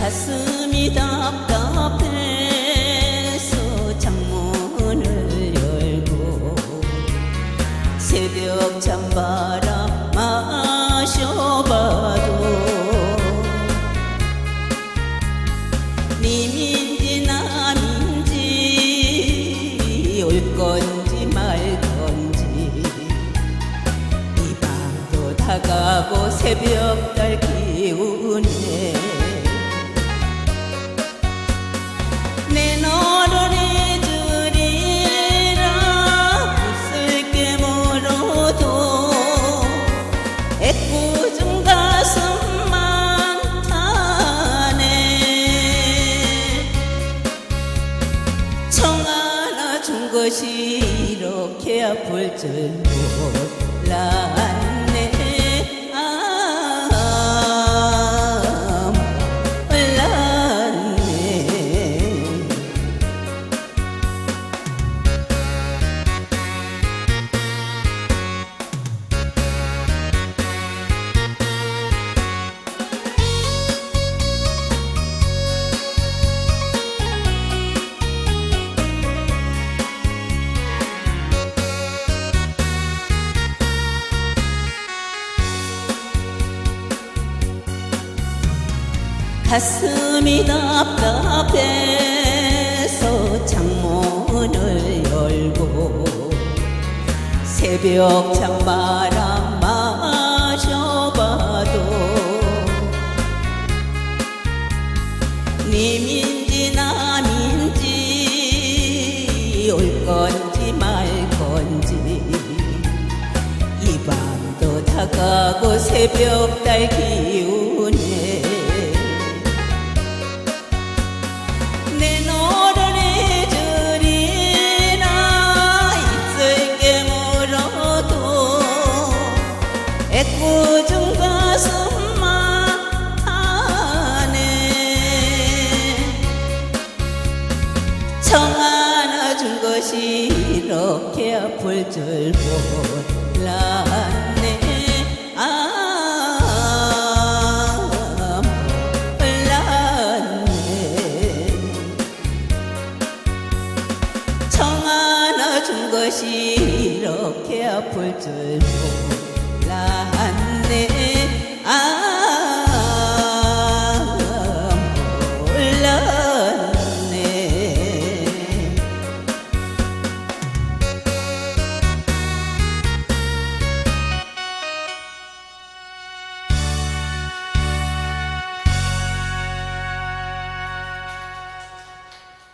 가슴이 답답해서 창문을 열고 새벽 찬바람 마셔봐도 님인지 남인지 올 건지 말 건지 이 밤도 다가고 새벽 달 기운에 것이 이렇게 아플 줄 몰랐 가슴이 답답해서 창문을 열고 새벽 찬바람 마셔봐도 님인지 남인지 올 건지 말 건지 이 밤도 다가고 새벽 달 기운 것이 이렇게 아플 줄 몰랐네. 아 몰랐네. 청 하나 준 것이 이렇게 아플 줄 몰랐네